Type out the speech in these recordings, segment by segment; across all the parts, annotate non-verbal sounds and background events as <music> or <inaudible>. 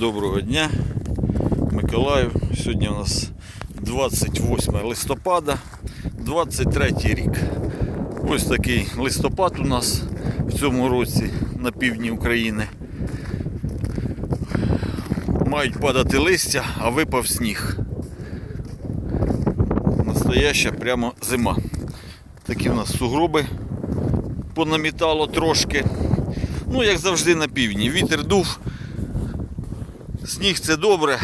Доброго дня, Миколаїв. Сьогодні у нас 28 листопада, 23 рік. Ось такий листопад у нас в цьому році на півдні України. Мають падати листя, а випав сніг. Настояща прямо зима. Такі у нас сугроби понамітало трошки. Ну, як завжди на півдні. Вітер дув. Сніг це добре,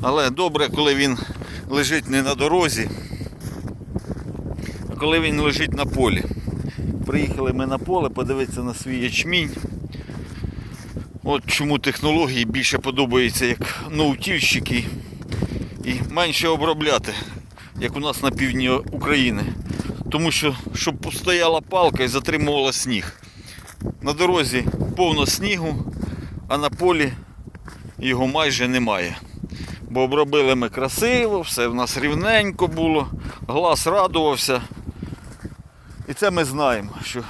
але добре, коли він лежить не на дорозі, а коли він лежить на полі. Приїхали ми на поле подивитися на свій ячмінь. От чому технології більше подобаються як ноутільщики і менше обробляти, як у нас на півдні України. Тому що щоб стояла палка і затримувала сніг. На дорозі повно снігу, а на полі його майже немає. Бо обробили ми красиво, все в нас рівненько було, глаз радувався. І це ми знаємо, що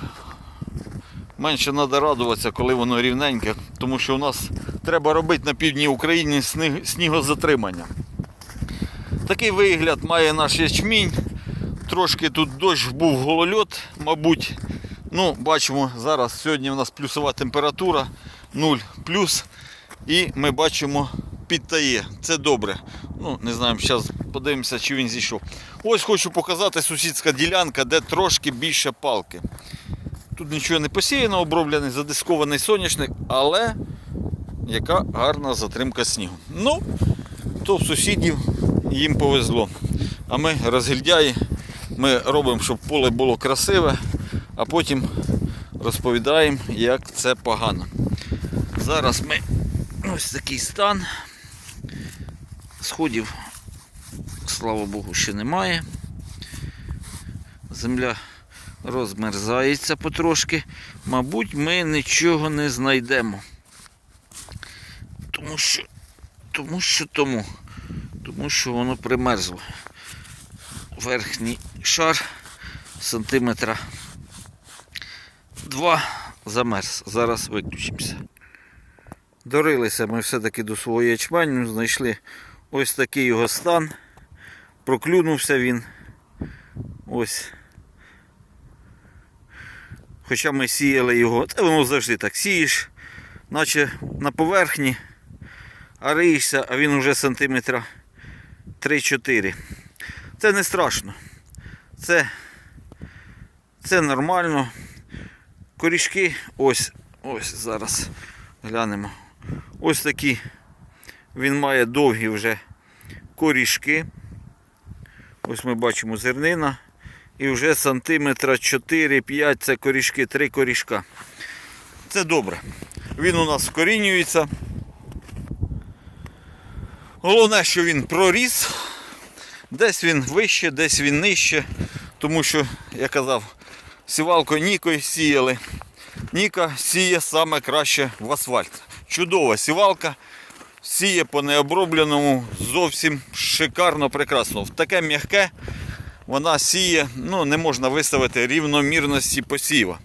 менше треба радуватися, коли воно рівненьке, тому що у нас треба робити на півдні України снігозатримання. Такий вигляд має наш ячмінь. Трошки тут дощ був голольот, мабуть. Ну, бачимо, зараз сьогодні у нас плюсова температура 0 плюс. І ми бачимо підтає. Це добре. Ну, не знаємо, зараз подивимося, чи він зійшов. Ось хочу показати сусідська ділянка, де трошки більше палки. Тут нічого не посіяно, оброблений, задискований соняшник, але яка гарна затримка снігу. Ну, то в сусідів їм повезло. А ми розгільдяї, ми робимо, щоб поле було красиве, а потім розповідаємо, як це погано. Зараз ми ось такий стан. Сходів, слава Богу, ще немає. Земля розмерзається потрошки. Мабуть, ми нічого не знайдемо. Тому що, тому що тому. Тому що воно примерзло. Верхній шар сантиметра два замерз. Зараз виключимося. Дорилися ми все-таки до свого ячменю, знайшли ось такий його стан. Проклюнувся він. Ось. Хоча ми сіяли його, це воно завжди так сієш, наче на поверхні, а риєшся, а він уже сантиметра 3-4. Це не страшно. Це, це нормально. Корішки ось, ось зараз глянемо. Ось такі. Він має довгі вже корішки. Ось ми бачимо зернина. І вже сантиметра 4-5 це корішки, 3 корішка. Це добре. Він у нас вкорінюється. Головне, що він проріс. Десь він вище, десь він нижче. Тому що, я казав, сівалкою Нікою сіяли. Ніка сіє саме краще в асфальт. Чудова сівалка. Сіє по необробленому зовсім шикарно, прекрасно. В таке м'яке вона сіє, ну не можна виставити рівномірності посіва.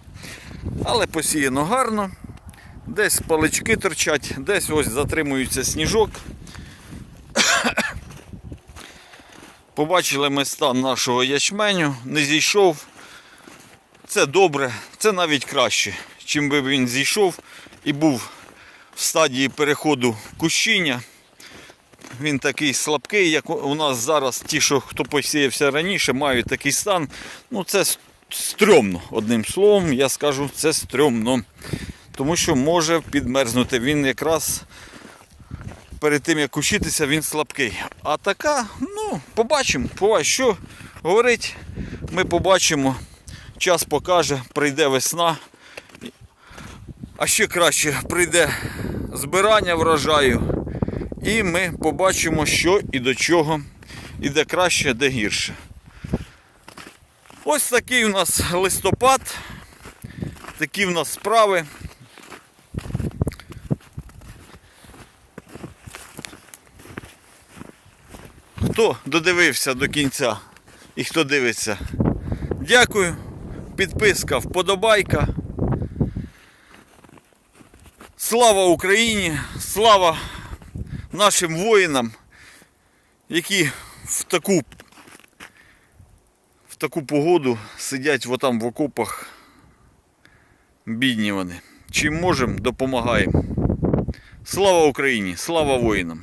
Але посіяно гарно. Десь палички торчать, десь ось затримується сніжок. <coughs> Побачили ми стан нашого ячменю, не зійшов. Це добре, це навіть краще, чим би він зійшов і був в стадії переходу кущіння. Він такий слабкий, як у нас зараз ті, що хто посіявся раніше, мають такий стан. Ну це стрьомно. Одним словом, я скажу, це стрьомно. Тому що може підмерзнути. Він якраз перед тим як кущитися, він слабкий. А така, ну, побачимо, що говорить, ми побачимо. Час покаже, прийде весна. А ще краще прийде збирання врожаю. І ми побачимо, що і до чого, і де краще, де гірше. Ось такий у нас листопад. Такі в нас справи. Хто додивився до кінця і хто дивиться, дякую. Підписка, вподобайка. Слава Україні! Слава нашим воїнам, які в таку, в таку погоду сидять отам в окопах. Бідні вони. Чим можемо, допомагаємо. Слава Україні! Слава воїнам!